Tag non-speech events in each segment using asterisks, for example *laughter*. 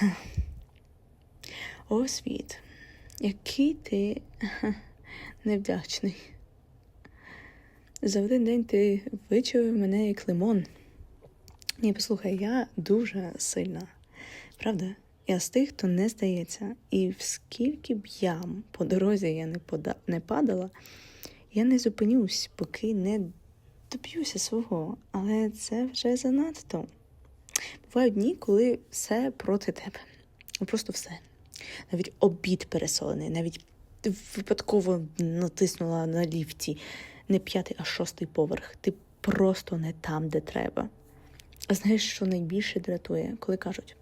*laughs* О, світ, який ти *laughs* невдячний. За один день ти вичавив мене як лимон. Ні, послухай, я дуже сильна. Правда? Я з тих, хто не здається. І скільки б ям по дорозі я не, пода... не падала, я не зупинюсь, поки не доб'юся свого. Але це вже занадто. Бувають дні, коли все проти тебе. Ну, Просто все. Навіть обід пересолений, навіть випадково натиснула на ліфті не п'ятий, а шостий поверх. Ти просто не там, де треба. А знаєш, що найбільше дратує, коли кажуть: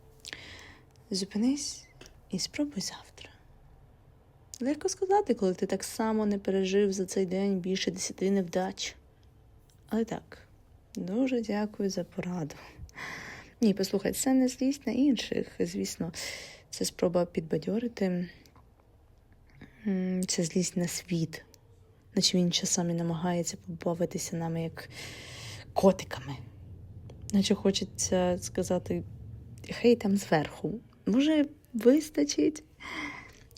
зупинись і спробуй завтра. Легко сказати, коли ти так само не пережив за цей день більше десяти невдач. Але так, дуже дякую за пораду. Ні, послухай, це не злість на інших, звісно, це спроба підбадьорити. Це злість на світ, наче він часами намагається побавитися нами як котиками. Наче хочеться сказати, хей там зверху, може, вистачить?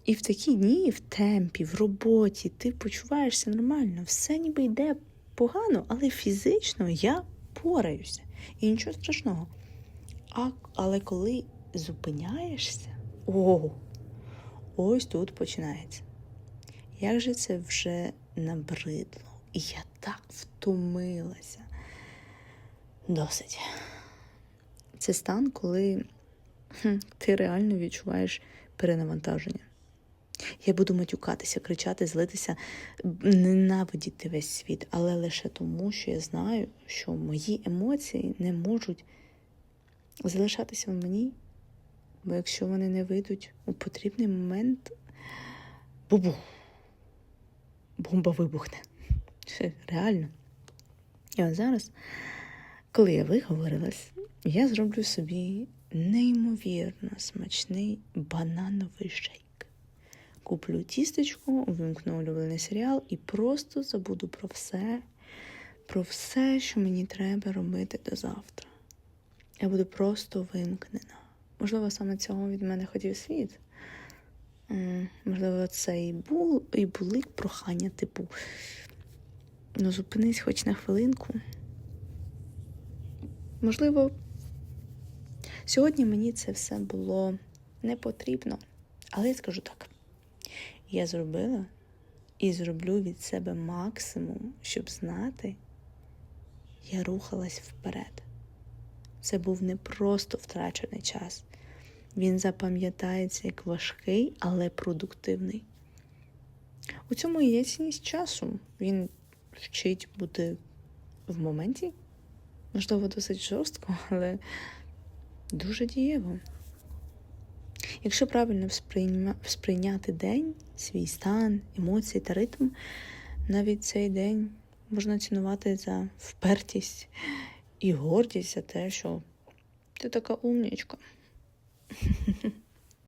І в такі дні, в темпі, в роботі, ти почуваєшся нормально, все ніби йде погано, але фізично я пораюся. І нічого страшного. А, але коли зупиняєшся, о, ось тут починається. Як же це вже набридло? І я так втомилася. Досить. Це стан, коли ти реально відчуваєш перенавантаження. Я буду матюкатися, кричати, злитися, ненавидіти весь світ, але лише тому, що я знаю, що мої емоції не можуть залишатися в мені, бо якщо вони не вийдуть у потрібний момент, бубу, бомба вибухне. Це реально. І от зараз, коли я виговорилась, я зроблю собі неймовірно смачний банановий шейк. Куплю тістечку, увімкну улюблений серіал і просто забуду про все, про все, що мені треба робити до завтра. Я буду просто вимкнена. Можливо, саме цього від мене хотів світ. Можливо, це і, бул, і були прохання, типу. Ну, зупинись хоч на хвилинку. Можливо, сьогодні мені це все було не потрібно, але я скажу так: я зробила і зроблю від себе максимум, щоб знати, я рухалась вперед. Це був не просто втрачений час. Він запам'ятається як важкий, але продуктивний. У цьому і є цінність часу. Він вчить бути в моменті, можливо, досить жорстко, але дуже дієво. Якщо правильно сприйняти день, свій стан, емоції та ритм, навіть цей день можна цінувати за впертість і гордість за те, що ти така умнічка.